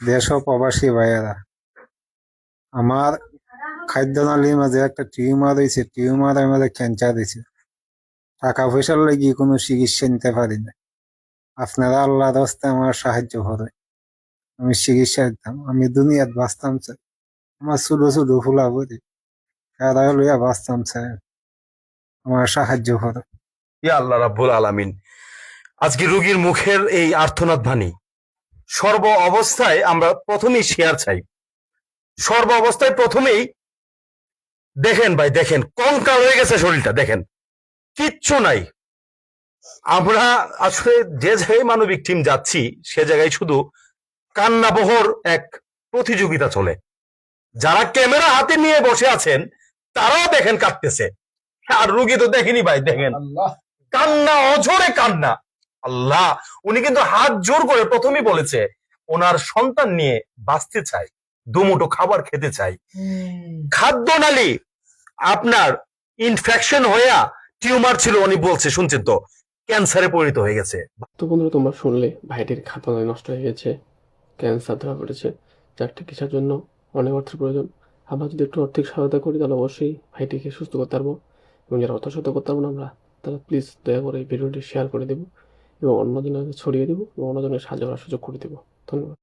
দেশ ও প্রবাসী ভাইয়েরা, আমার খাদ্যনালীর মাঝে একটা টিউমার হয়েছে টিউমারের মাঝে ক্যান্সার হয়েছে টাকা পয়সার লাগি কোনো চিকিৎসা নিতে পারি না। আপনারা আল্লাহ রাস্তায় আমার সাহায্য করে আমি চিকিৎসা দিতাম আমি দুনিয়াত বাঁচতাম স্যার। আমার ছোটো ছোটো ফুলা বলি তারা লইয়া বাঁচতাম স্যার। আমার সাহায্য করো ইয়া আল্লাহ রাব্বুল আলামিন। আজকে রুগীর মুখের এই আর্থনাদ বাণী সর্ব অবস্থায় আমরা প্রথমেই শেয়ার চাই। সর্ব অবস্থায় প্রথমেই দেখেন ভাই দেখেন কঙ্কাল হয়ে গেছে শরীরটা দেখেন। কিচ্ছু নাই। আমরা আসলে যে জায়গায় মানবিক টিম যাচ্ছি সে জায়গায় শুধু কান্নাবহর এক প্রতিযোগিতা চলে। যারা ক্যামেরা হাতে নিয়ে বসে আছেন তারাও দেখেন কাঁদতেছে। আর রুগী তো দেখেনি ভাই দেখেন। কান্না অঝরে কান্না। আল্লাহ। উনি কিন্তু হাত জোর করে প্রথমেই বলেছে ওনার সন্তান নিয়ে বাঁচতে চাই দুমুটো খাবার খেতে চাই। খাদ্য নালী আপনার ইনফেকশন হইয়া টিউমার ছিল উনি বলছে শুনছেন তো ক্যান্সারে পরিণত হয়ে গেছে। তো বন্ধুরা তোমরা শুনলে ভাইটির খাদ্য নষ্ট হয়ে গেছে ক্যান্সার ধরা পড়েছে যার চিকিৎসার জন্য? অনেক অর্থের প্রয়োজন। আমরা যদি একটু আর্থিক সহায়তা করি তাহলে অবশ্যই ভাইটিকে সুস্থ করতে পারব। এবং যারা অর্থ সহায়তা করতে পারব না আমরা তাহলে প্লিজ দয়া করে এই ভিডিওটি শেয়ার করে দেবো। এবং অন্যজনকে ছড়িয়ে দেবো এবং অন্যজনকে সাহায্য করার সুযোগ করে দেবো। ধন্যবাদ।